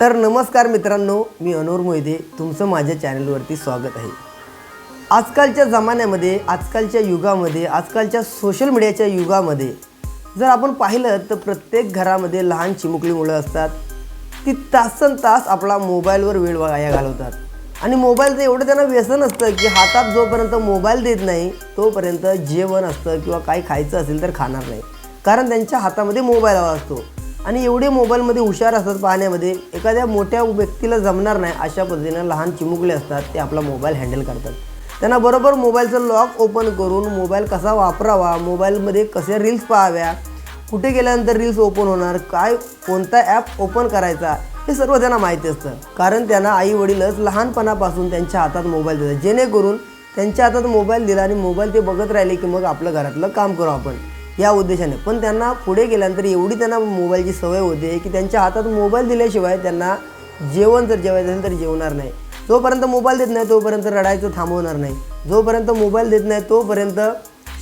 तर नमस्कार मित्रांनो मी अनोर मोहिते. तुमचं माझ्या चॅनलवरती स्वागत आहे. आजकालच्या जमान्यामध्ये आजकालच्या युगामध्ये आजकालच्या सोशल मीडियाच्या युगामध्ये जर आपण पाहिलं तर प्रत्येक घरामध्ये लहान चिमुकली मुलं असतात. ती तासन तास आपला मोबाईलवर वेळ वाया घालवतात. आणि मोबाईलचं एवढं त्यांना व्यसन असतं की हातात जोपर्यंत मोबाईल देत नाही तोपर्यंत जेवण असतं किंवा काही खायचं असेल तर खाणार नाही. कारण त्यांच्या हातामध्ये मोबाईल हवा असतो. आणि एवढे मोबाईलमध्ये हुशार असतात पाहण्यामध्ये एखाद्या मोठ्या व्यक्तीला जमणार नाही अशा पद्धतीनं लहान चिमुकले असतात ते आपला मोबाईल हँडल करतात. त्यांना बरोबर मोबाईलचं लॉक ओपन करून मोबाईल कसा वापरावा मोबाईलमध्ये कशा रील्स पाहाव्या कुठे गेल्यानंतर रील्स ओपन होणार काय कोणता ॲप ओपन करायचा हे सर्व त्यांना माहिती असतं. कारण त्यांना आई वडीलच लहानपणापासून त्यांच्या हातात मोबाईल देतात. जेणेकरून त्यांच्या हातात मोबाईल दिला आणि मोबाईल ते बघत राहिले की मग आपलं घरातलं काम करू आपण. या उद्देशाने. पण त्यांना पुढे गेल्यानंतर एवढी त्यांना मोबाईलची सवय होते की त्यांच्या हातात मोबाईल दिल्याशिवाय त्यांना जेवण जर जेवायचं असेल तर जेवणार नाही. जोपर्यंत मोबाईल देत नाही तोपर्यंत रडायचं थांबवणार नाही. जोपर्यंत मोबाईल देत नाही तोपर्यंत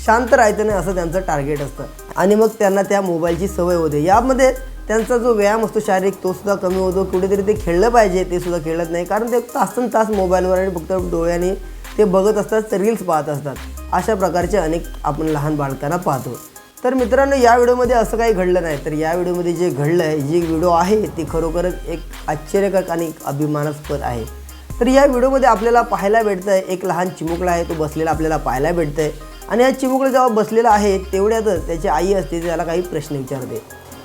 शांत राहायचं नाही असं त्यांचं टार्गेट असतं. आणि मग त्यांना त्या मोबाईलची सवय होते. यामध्ये त्यांचा जो व्यायाम असतो शारीरिक तो सुद्धा कमी होतो. कुठेतरी ते खेळलं पाहिजे ते सुद्धा खेळत नाही. कारण ते तासन तास मोबाईलवर आणि फक्त डोळ्याने ते बघत असतात रील्स पाहत असतात. अशा प्रकारचे अनेक आपण लहान बालकांना पाहतो. तर मित्रांनो या व्हिडिओमध्ये असं काही घडलं नाही. तर या व्हिडिओमध्ये जे घडलं आहे जी व्हिडिओ आहे ती खरोखरच एक आश्चर्यकारक आणि अभिमानास्पद आहे. तर या व्हिडिओमध्ये आपल्याला पाहायला भेटतं आहे एक लहान चिमुकला आहे तो बसलेला आपल्याला पाहायला भेटतं आहे आणि या चिमुकला जेव्हा बसलेला आहे तेवढ्यातच त्याची आई असते त्याला काही प्रश्न विचारते.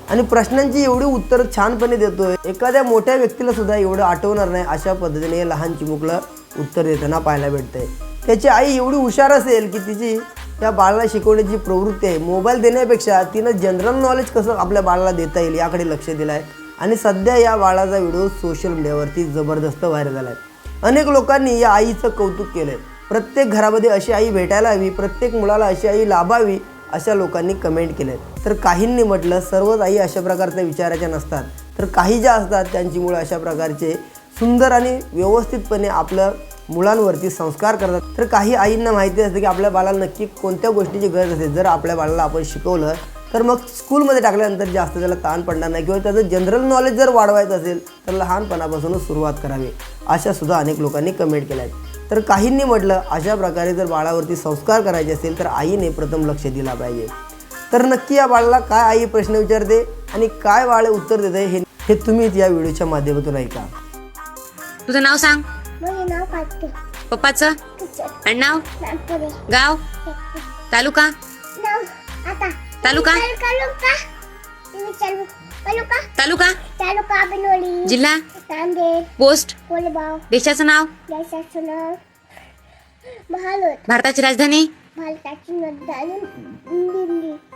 आणि प्रश्नांची एवढी उत्तर छानपणे देतोय. एखाद्या मोठ्या व्यक्तीला सुद्धा एवढं आठवणार नाही अशा पद्धतीने हे लहान चिमुकलं उत्तर देताना पाहायला भेटतंय. त्याची आई एवढी हुशार असेल की तिची त्या बाळाला शिकवण्याची प्रवृत्ती आहे. मोबाईल देण्यापेक्षा तिनं जनरल नॉलेज कसं आपल्या बाळाला देता येईल याकडे लक्ष दिलं आहे. आणि सध्या या बाळाचा व्हिडिओ सोशल मीडियावरती जबरदस्त व्हायरल झाला आहे. अनेक लोकांनी या आईचं कौतुक केलं आहे. प्रत्येक घरामध्ये अशी आई भेटायला हवी प्रत्येक मुलाला अशी आई लाभावी अशा लोकांनी कमेंट केले तर काहींनी म्हटलं सर्वच आई अशा प्रकारच्या विचाराच्या नसतात. तर काही ज्या असतात त्यांची मुळं अशा प्रकारचे सुंदर आणि व्यवस्थितपणे आपलं मुलांवरती संस्कार करतात. तर काही आईंना माहिती असतं की आपल्या बाळाला नक्की कोणत्या गोष्टीची गरज असेल जर आपल्या बाळाला आपण शिकवलं तर मग स्कूलमध्ये टाकल्यानंतर जास्त त्याला ताण पडणार नाही किंवा त्याचं जनरल नॉलेज जर वाढवायचं असेल तर लहानपणापासूनच सुरुवात करावी. अशा सुद्धा अनेक लोकांनी कमेंट केल्या आहेत. तर काहींनी म्हटलं अशा प्रकारे जर बाळावरती संस्कार करायचे असेल तर आईने प्रथम लक्ष दिला पाहिजे. तर नक्की या बाळाला काय आई प्रश्न विचारते आणि काय बाळ उत्तर देते हे हे तुम्हीच या व्हिडिओच्या माध्यमातून ऐका. तुझं नाव सांग. पप्पाचं. आडनाव नागपुरे गाव? तालुका? नाव तालुका? तालुका? जिल्हा? पोस्ट? देशाचं नाव? नाव? भारताची राजधानी?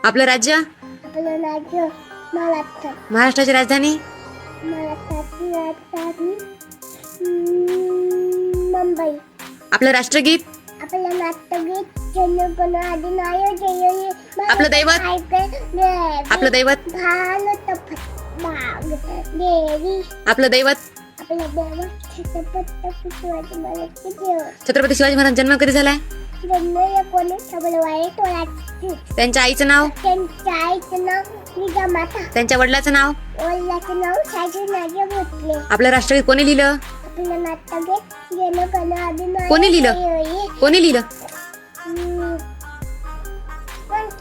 आपलं राज्य? आपलं राज्य महाराष्ट्र. महाराष्ट्राची राजधानी आपलं राष्ट्रगीत? आपलं आपलं दैवत? आपलं दैवत? आपलं दैवत? छत्रपती शिवाजी महाराज जन्म कधी झालाय? त्यांच्या आईचं नाव? त्यांच्या आईचं नाव त्यांच्या वडिलाचं नाव? वडिलाचं नाव आपलं राष्ट्रगीत कोणी लिहिलं? कोणी लिहिलं? कोणी लिहिलं?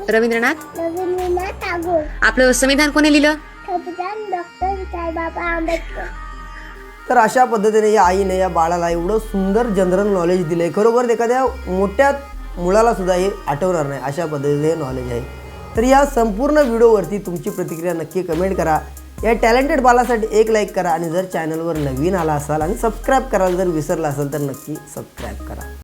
रवींद्रनाथ? रवींद्रनाथ टागोर आपलं संविधान कोणी लिहिलं संविधान डॉक्टर साहेबाबा आंबेडकर। तर अशा पद्धतीने या आईने या बाळाला एवढं सुंदर जनरल नॉलेज दिलं आहे खरोखर एखाद्या मोठ्या मुलाला सुद्धा हे आठवणार नाही अशा पद्धतीने नॉलेज आहे. तर या संपूर्ण व्हिडिओवरती तुमची प्रतिक्रिया नक्की कमेंट करा. या टॅलेंटेड बालासाठी एक लाईक करा आणि जर चॅनलवर नवीन आला असाल आणि सबस्क्राईब करायला जर विसरला असाल तर नक्की सबस्क्राईब करा.